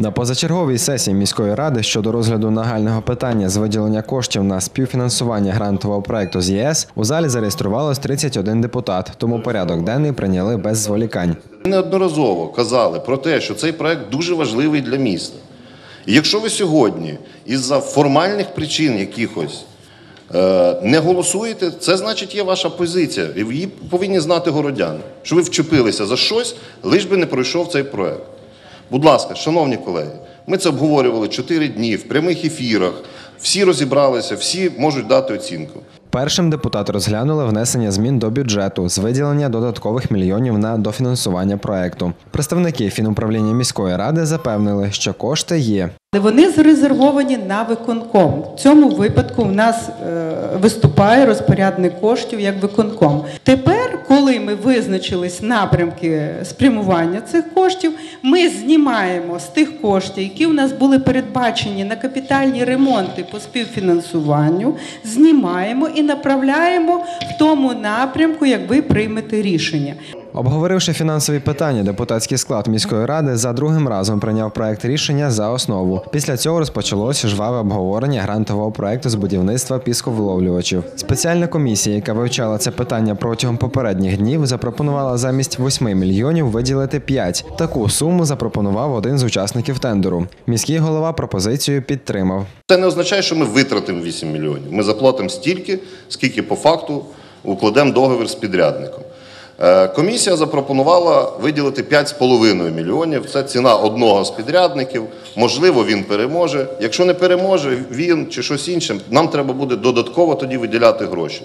На позачерговій сесії міської ради щодо розгляду нагального питання з виділення коштів на співфінансування грантового проекту з ЄС у залі зареєструвалось 31 депутат, тому порядок денний прийняли без зволікань. Неодноразово казали про те, що цей проект дуже важливий для міста. І якщо ви сьогодні із-за формальних причин якихось е, не голосуєте, це значить є ваша позиція. І її повинні знати городяни, що ви вчепилися за щось, лиш би не пройшов цей проект. Будь ласка, шановні колеги, ми це обговорювали 4 дні в прямих ефірах. Всі розібралися, всі можуть дати оцінку. Першим депутати розглянули внесення змін до бюджету з виділення додаткових мільйонів на дофінансування проекту. Представники фінуправління міської ради запевнили, що кошти є. Вони зарезервовані на виконком. В цьому випадку в нас е, виступає розпорядник коштів як виконком. Тепер, коли ми визначились напрямки спрямування цих коштів, ми знімаємо з тих коштів, які у нас були передбачені на капітальні ремонти по співфінансуванню, знімаємо і направляємо в тому напрямку, як ви приймете рішення. Обговоривши фінансові питання, депутатський склад міської ради за другим разом прийняв проект рішення за основу. Після цього розпочалося жваве обговорення грантового проекту з будівництва пісковловлювачів. Спеціальна комісія, яка вивчала це питання протягом попередніх днів, запропонувала замість 8 мільйонів виділити 5. Таку суму запропонував один з учасників тендеру. Міський голова пропозицію підтримав. Це не означає, що ми витратимо 8 мільйонів. Ми заплатимо стільки, скільки по факту укладемо договір з підрядником. Е, Комісія запропонувала виділити 5,5 мільйонів. Це ціна одного з підрядників. Можливо, він переможе. Якщо не переможе він чи щось інше, нам треба буде додатково тоді виділяти гроші.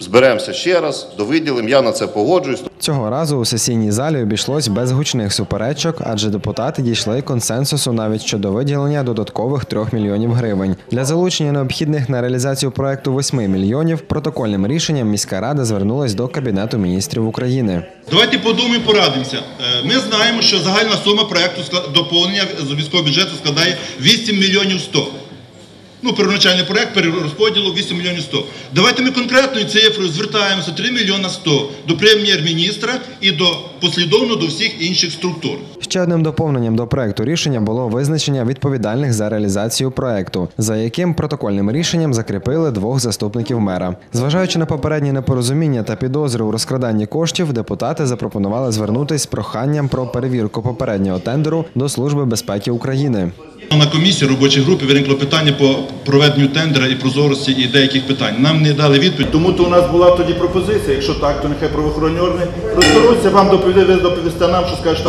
Зберемося ще раз, довиділимо. Я на це погоджуюсь. Цього разу у сесійній залі обійшлось без гучних суперечок, адже депутати дійшли консенсусу навіть щодо виділення додаткових 3 мільйонів гривень. Для залучення необхідних на реалізацію проекту 8 мільйонів протокольним рішенням міська рада звернулась до Кабінету міністрів України. Давайте подумаємо, порадимося. Е, Ми знаємо, що загальна сума проекту доповнення з міського бюджету складає 8 мільйонів 100. Ну, первоначальний проект перерозподілу 8 мільйонів 100. Давайте ми конкретною цифрою звертаємося 3 мільйона 100 до прем'єр-міністра і до послідовно до всіх інших структур. Ще одним доповненням до проекту рішення було визначення відповідальних за реалізацію проекту, за яким протокольним рішенням закріпили двох заступників мера. Зважаючи на попередні непорозуміння та підозри у розкраданні коштів, депутати запропонували звернутись з проханням про перевірку попереднього тендеру до Служби безпеки України. На комісії робочій групі виникло питання по проведенню тендера і прозорості і деяких питань. Нам не дали відповідь. Тому то у нас була тоді пропозиція. Якщо так, то нехай правоохоронні органи розберуться, вам доповіде, ви доповісте нам, що скажете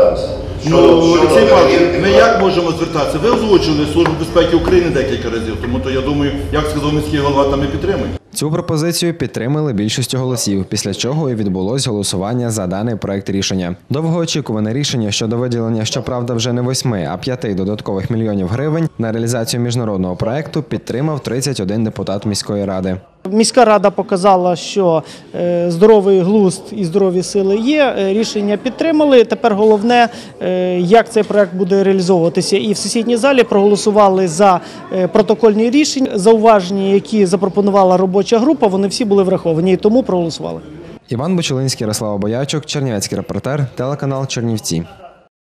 Звертаємося? Ну, Олексій Павлович, ми як можемо звертатися? Ви озвучили Службу безпеки України декілька разів, тому то я думаю, як сказав міський голова, там і підтримує. Цю пропозицію підтримали більшістю голосів, після чого і відбулось голосування за даний проект рішення. Довгоочікуване рішення щодо виділення, щоправда, вже не восьми, а п'яти додаткових мільйонів гривень на реалізацію міжнародного проекту підтримав 31 депутат міської ради. Міська рада показала, що е, здоровий глузд і здорові сили є. е, Рішення підтримали. Тепер головне, е, як цей проект буде реалізовуватися. І в сесійній залі проголосували за протокольні рішення. Зауваження, які запропонувала робоча група, вони всі були враховані і тому проголосували. Іван Бочулинський, Ярослава Боячук, Чернівецький репортер, телеканал Чернівці.